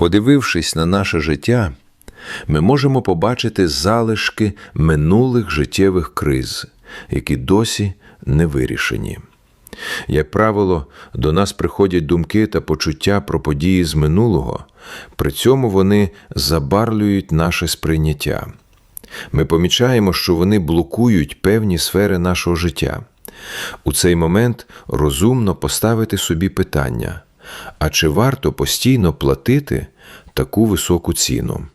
Подивившись на наше життя, ми можемо побачити залишки минулих життєвих криз, які досі не вирішені. Як правило, до нас приходять думки та почуття про події з минулого, при цьому вони забарлюють наше сприйняття. Ми помічаємо, що вони блокують певні сфери нашого життя. У цей момент розумно поставити собі питання: а чи варто постійно платити таку високу ціну?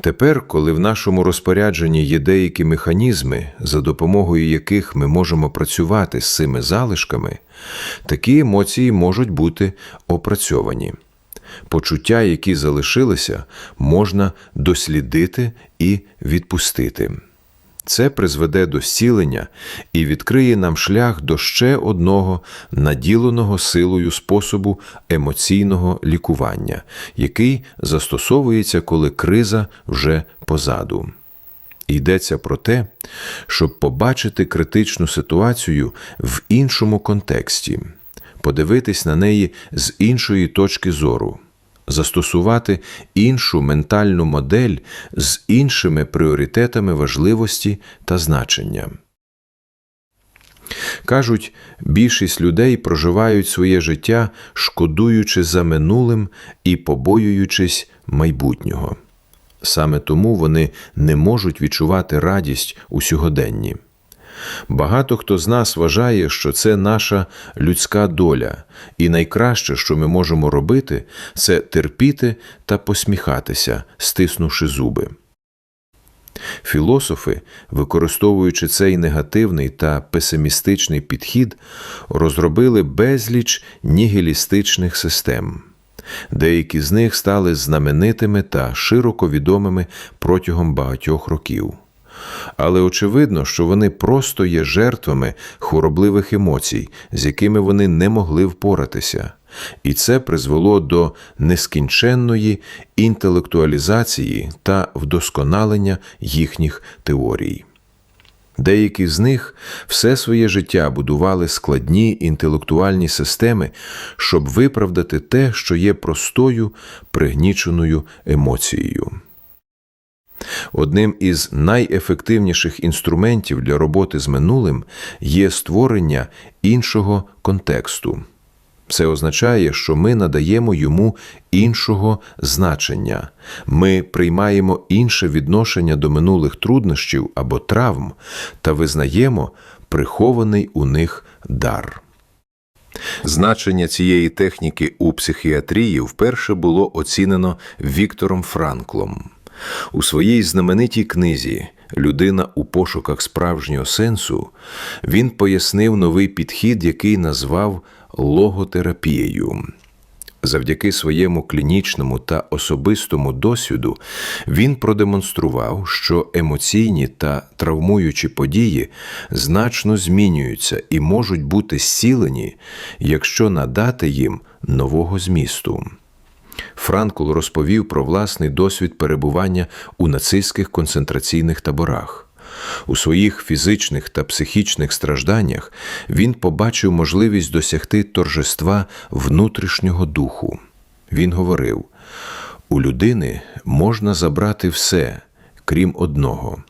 Тепер, коли в нашому розпорядженні є деякі механізми, за допомогою яких ми можемо працювати з цими залишками, такі емоції можуть бути опрацьовані. Почуття, які залишилися, можна дослідити і відпустити. Це призведе до зцілення і відкриє нам шлях до ще одного наділеного силою способу емоційного лікування, який застосовується, коли криза вже позаду. Йдеться про те, щоб побачити критичну ситуацію в іншому контексті, подивитись на неї з іншої точки зору застосувати іншу ментальну модель з іншими пріоритетами важливості та значення. Кажуть, більшість людей проживають своє життя, шкодуючи за минулим і побоюючись майбутнього. Саме тому вони не можуть відчувати радість у сьогоденні. Багато хто з нас вважає, що це наша людська доля, і найкраще, що ми можемо робити, це терпіти та посміхатися, стиснувши зуби. Філософи, використовуючи цей негативний та песимістичний підхід, розробили безліч нігілістичних систем. Деякі з них стали знаменитими та широко відомими протягом багатьох років але очевидно, що вони просто є жертвами хворобливих емоцій, з якими вони не могли впоратися, і це призвело до нескінченної інтелектуалізації та вдосконалення їхніх теорій. Деякі з них все своє життя будували складні інтелектуальні системи, щоб виправдати те, що є простою пригніченою емоцією. Одним із найефективніших інструментів для роботи з минулим є створення іншого контексту. Це означає, що ми надаємо йому іншого значення, ми приймаємо інше відношення до минулих труднощів або травм та визнаємо прихований у них дар. Значення цієї техніки у психіатрії вперше було оцінено Віктором Франклом. У своїй знаменитій книзі Людина у пошуках справжнього сенсу він пояснив новий підхід, який назвав логотерапією. Завдяки своєму клінічному та особистому досвіду він продемонстрував, що емоційні та травмуючі події значно змінюються і можуть бути зцілені, якщо надати їм нового змісту. Франкл розповів про власний досвід перебування у нацистських концентраційних таборах. У своїх фізичних та психічних стражданнях він побачив можливість досягти торжества внутрішнього духу. Він говорив: у людини можна забрати все, крім одного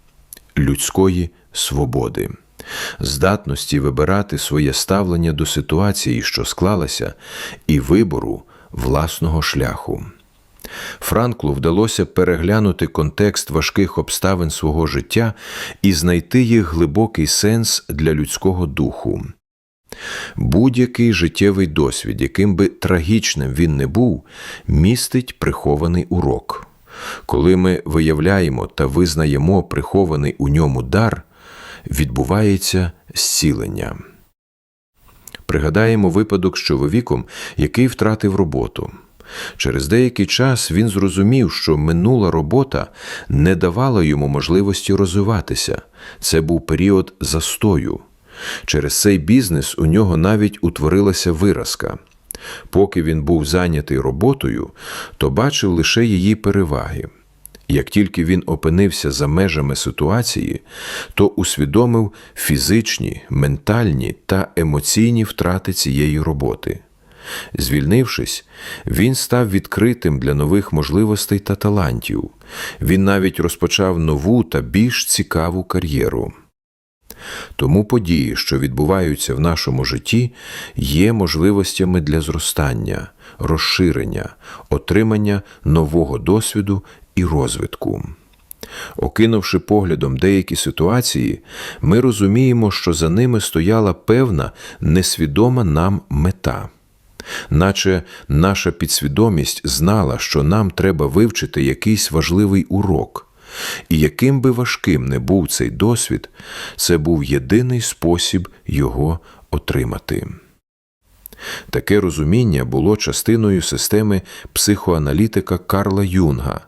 людської свободи, здатності вибирати своє ставлення до ситуації, що склалася, і вибору власного шляху. Франклу вдалося переглянути контекст важких обставин свого життя і знайти їх глибокий сенс для людського духу. Будь-який життєвий досвід, яким би трагічним він не був, містить прихований урок. Коли ми виявляємо та визнаємо прихований у ньому дар, відбувається зцілення. Пригадаємо випадок з чоловіком, який втратив роботу. Через деякий час він зрозумів, що минула робота не давала йому можливості розвиватися. Це був період застою. Через цей бізнес у нього навіть утворилася виразка. Поки він був зайнятий роботою, то бачив лише її переваги. Як тільки він опинився за межами ситуації, то усвідомив фізичні, ментальні та емоційні втрати цієї роботи. Звільнившись, він став відкритим для нових можливостей та талантів. Він навіть розпочав нову та більш цікаву кар'єру. Тому події, що відбуваються в нашому житті, є можливостями для зростання, розширення, отримання нового досвіду і розвитку. Окинувши поглядом деякі ситуації, ми розуміємо, що за ними стояла певна несвідома нам мета. Наче наша підсвідомість знала, що нам треба вивчити якийсь важливий урок, і яким би важким не був цей досвід, це був єдиний спосіб його отримати. Таке розуміння було частиною системи психоаналітика Карла Юнга,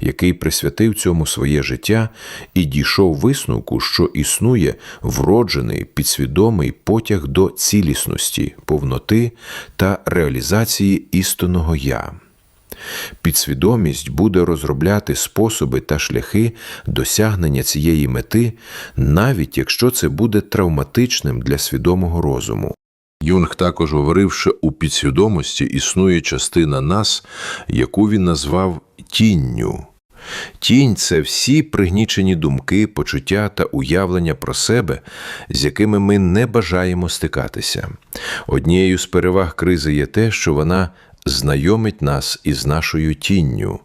який присвятив цьому своє життя і дійшов висновку, що існує вроджений підсвідомий потяг до цілісності, повноти та реалізації істинного я. Підсвідомість буде розробляти способи та шляхи досягнення цієї мети, навіть якщо це буде травматичним для свідомого розуму. Юнг також говорив, що у підсвідомості існує частина нас, яку він назвав тінню. Тінь це всі пригнічені думки, почуття та уявлення про себе, з якими ми не бажаємо стикатися. Однією з переваг кризи є те, що вона знайомить нас із нашою тінню.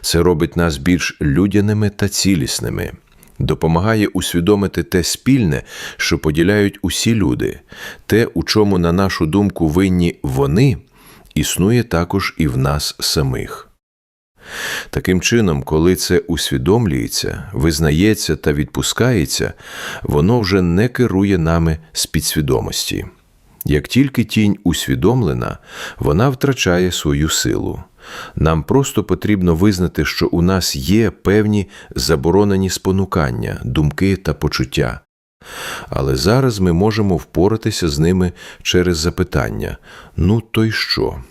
Це робить нас більш людяними та цілісними. Допомагає усвідомити те спільне, що поділяють усі люди, те, у чому, на нашу думку, винні вони, існує також і в нас самих. Таким чином, коли це усвідомлюється, визнається та відпускається, воно вже не керує нами з підсвідомості. Як тільки тінь усвідомлена, вона втрачає свою силу. Нам просто потрібно визнати, що у нас є певні заборонені спонукання, думки та почуття. Але зараз ми можемо впоратися з ними через запитання ну то й що?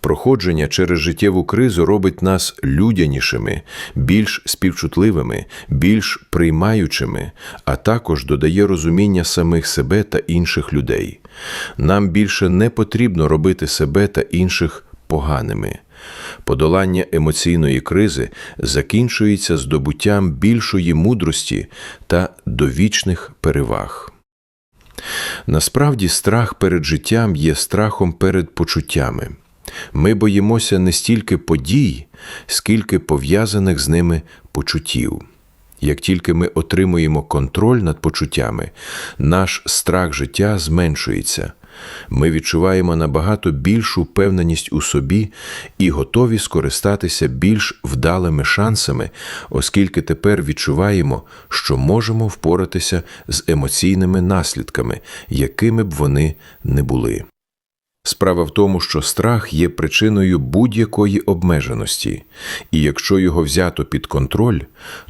Проходження через життєву кризу робить нас людянішими, більш співчутливими, більш приймаючими, а також додає розуміння самих себе та інших людей. Нам більше не потрібно робити себе та інших поганими. Подолання емоційної кризи закінчується здобуттям більшої мудрості та довічних переваг. Насправді, страх перед життям є страхом перед почуттями. Ми боїмося не стільки подій, скільки пов'язаних з ними почуттів. Як тільки ми отримуємо контроль над почуттями, наш страх життя зменшується. Ми відчуваємо набагато більшу впевненість у собі і готові скористатися більш вдалими шансами, оскільки тепер відчуваємо, що можемо впоратися з емоційними наслідками, якими б вони не були. Справа в тому, що страх є причиною будь-якої обмеженості, і якщо його взято під контроль,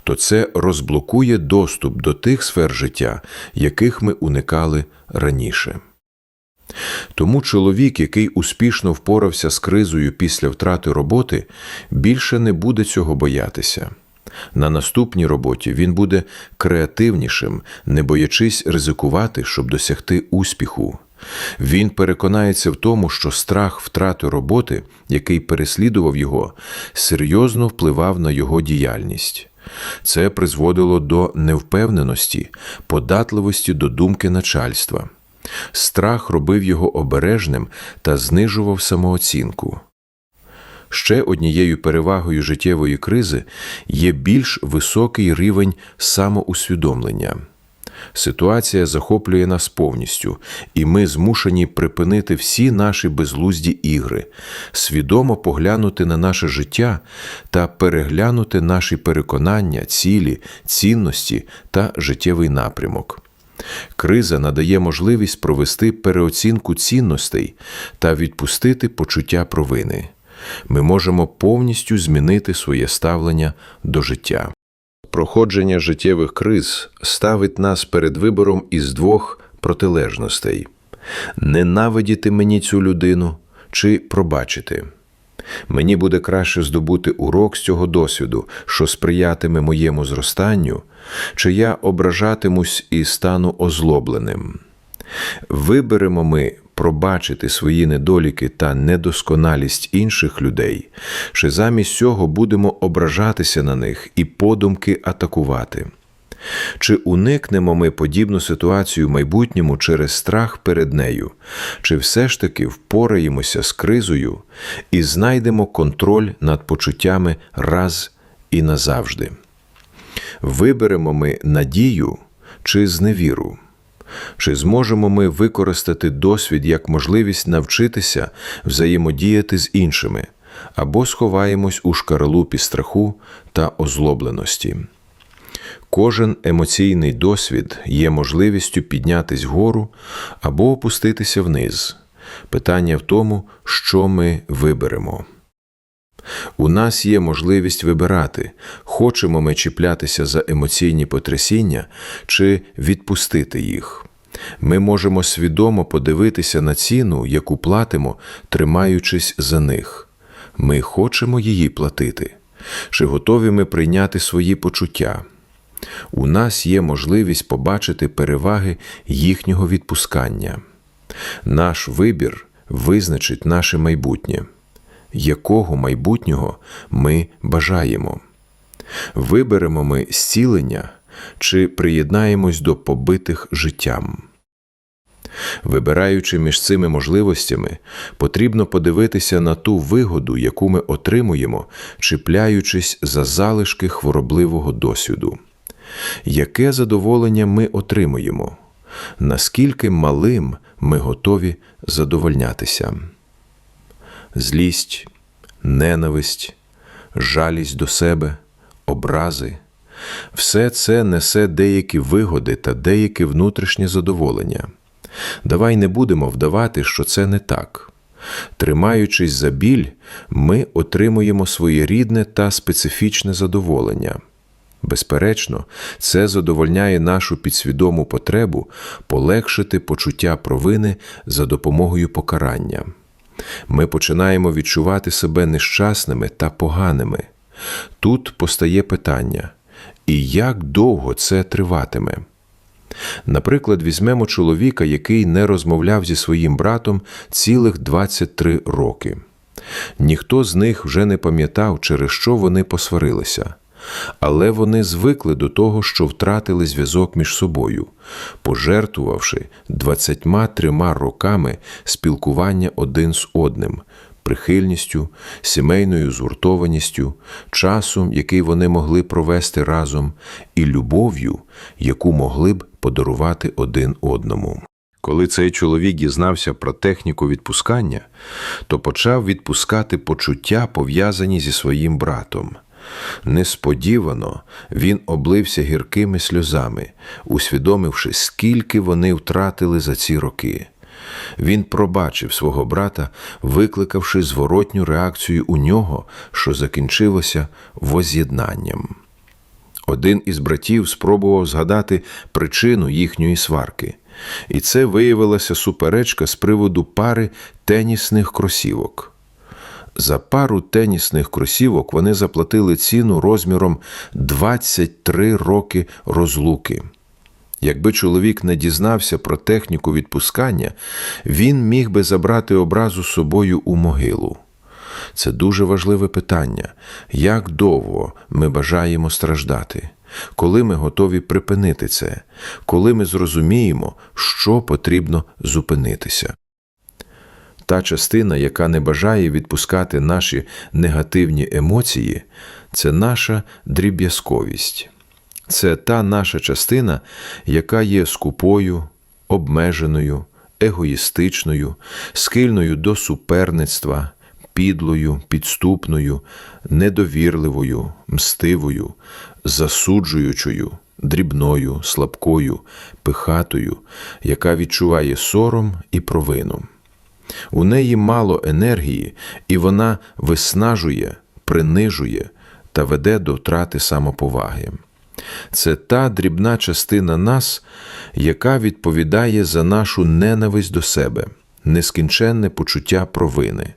то це розблокує доступ до тих сфер життя, яких ми уникали раніше. Тому чоловік, який успішно впорався з кризою після втрати роботи, більше не буде цього боятися. На наступній роботі він буде креативнішим, не боячись ризикувати, щоб досягти успіху. Він переконається в тому, що страх втрати роботи, який переслідував його, серйозно впливав на його діяльність. Це призводило до невпевненості, податливості до думки начальства. Страх робив його обережним та знижував самооцінку. Ще однією перевагою життєвої кризи є більш високий рівень самоусвідомлення. Ситуація захоплює нас повністю, і ми змушені припинити всі наші безглузді ігри, свідомо поглянути на наше життя та переглянути наші переконання, цілі, цінності та життєвий напрямок. Криза надає можливість провести переоцінку цінностей та відпустити почуття провини. Ми можемо повністю змінити своє ставлення до життя. Проходження життєвих криз ставить нас перед вибором із двох протилежностей ненавидіти мені цю людину чи пробачити. Мені буде краще здобути урок з цього досвіду, що сприятиме моєму зростанню, чи я ображатимусь і стану озлобленим. Виберемо ми пробачити свої недоліки та недосконалість інших людей, чи замість цього будемо ображатися на них і подумки атакувати? Чи уникнемо ми подібну ситуацію в майбутньому через страх перед нею, чи все ж таки впораємося з кризою і знайдемо контроль над почуттями раз і назавжди? Виберемо ми надію чи зневіру? Чи зможемо ми використати досвід як можливість навчитися взаємодіяти з іншими, або сховаємось у шкаралупі страху та озлобленості? Кожен емоційний досвід є можливістю піднятись вгору або опуститися вниз. Питання в тому, що ми виберемо. У нас є можливість вибирати, хочемо ми чіплятися за емоційні потрясіння чи відпустити їх. Ми можемо свідомо подивитися на ціну, яку платимо, тримаючись за них. Ми хочемо її платити. Чи готові ми прийняти свої почуття? У нас є можливість побачити переваги їхнього відпускання. Наш вибір визначить наше майбутнє. Якого майбутнього ми бажаємо? Виберемо ми зцілення чи приєднаємось до побитих життям? Вибираючи між цими можливостями, потрібно подивитися на ту вигоду, яку ми отримуємо, чіпляючись за залишки хворобливого досвіду. Яке задоволення ми отримуємо? Наскільки малим ми готові задовольнятися? Злість, ненависть, жалість до себе, образи все це несе деякі вигоди та деяке внутрішнє задоволення. Давай не будемо вдавати, що це не так. Тримаючись за біль, ми отримуємо своєрідне та специфічне задоволення. Безперечно, це задовольняє нашу підсвідому потребу полегшити почуття провини за допомогою покарання. Ми починаємо відчувати себе нещасними та поганими. Тут постає питання: і як довго це триватиме? Наприклад, візьмемо чоловіка, який не розмовляв зі своїм братом цілих 23 роки. Ніхто з них вже не пам'ятав, через що вони посварилися, але вони звикли до того, що втратили зв'язок між собою, пожертвувавши 23 роками спілкування один з одним, прихильністю, сімейною згуртованістю, часом, який вони могли провести разом, і любов'ю, яку могли б подарувати один одному. Коли цей чоловік дізнався про техніку відпускання, то почав відпускати почуття, пов'язані зі своїм братом. Несподівано він облився гіркими сльозами, усвідомивши, скільки вони втратили за ці роки. Він пробачив свого брата, викликавши зворотню реакцію у нього, що закінчилося воз'єднанням. Один із братів спробував згадати причину їхньої сварки, і це виявилася суперечка з приводу пари тенісних кросівок. За пару тенісних кросівок вони заплатили ціну розміром 23 роки розлуки. Якби чоловік не дізнався про техніку відпускання, він міг би забрати образу собою у могилу. Це дуже важливе питання, як довго ми бажаємо страждати, коли ми готові припинити це, коли ми зрозуміємо, що потрібно зупинитися. Та частина, яка не бажає відпускати наші негативні емоції, це наша дріб'язковість. Це та наша частина, яка є скупою, обмеженою, егоїстичною, схильною до суперництва, підлою, підступною, недовірливою, мстивою, засуджуючою, дрібною, слабкою, пихатою, яка відчуває сором і провину. У неї мало енергії, і вона виснажує, принижує та веде до втрати самоповаги. Це та дрібна частина нас, яка відповідає за нашу ненависть до себе, нескінченне почуття провини,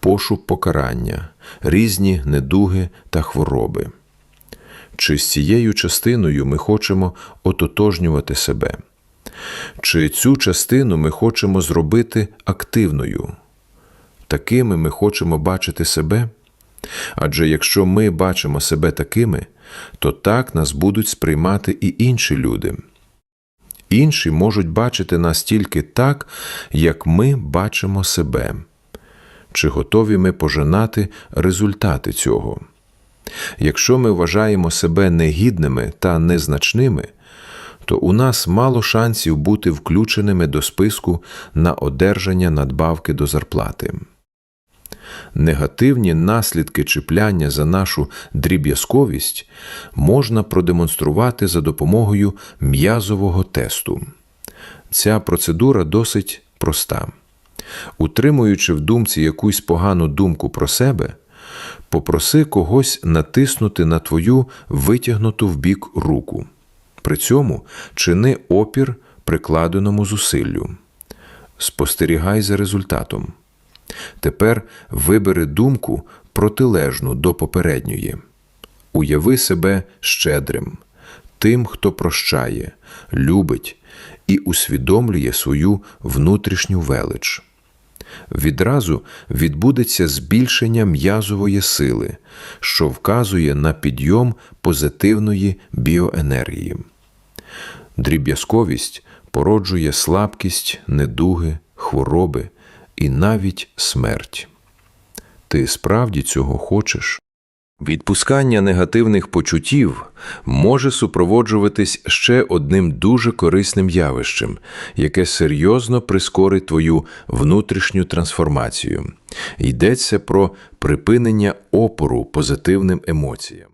пошук покарання, різні недуги та хвороби. Чи з цією частиною ми хочемо ототожнювати себе? Чи цю частину ми хочемо зробити активною? Такими ми хочемо бачити себе? Адже якщо ми бачимо себе такими, то так нас будуть сприймати і інші люди. Інші можуть бачити нас тільки так, як ми бачимо себе. Чи готові ми пожинати результати цього? Якщо ми вважаємо себе негідними та незначними, то у нас мало шансів бути включеними до списку на одержання надбавки до зарплати. Негативні наслідки чіпляння за нашу дріб'язковість можна продемонструвати за допомогою м'язового тесту. Ця процедура досить проста. Утримуючи в думці якусь погану думку про себе, попроси когось натиснути на твою витягнуту вбік руку. При цьому чини опір прикладеному зусиллю. Спостерігай за результатом. Тепер вибери думку протилежну до попередньої. Уяви себе щедрим, тим, хто прощає, любить і усвідомлює свою внутрішню велич. Відразу відбудеться збільшення м'язової сили, що вказує на підйом позитивної біоенергії. Дріб'язковість породжує слабкість, недуги, хвороби і навіть смерть. Ти справді цього хочеш? Відпускання негативних почуттів може супроводжуватись ще одним дуже корисним явищем, яке серйозно прискорить твою внутрішню трансформацію. Йдеться про припинення опору позитивним емоціям.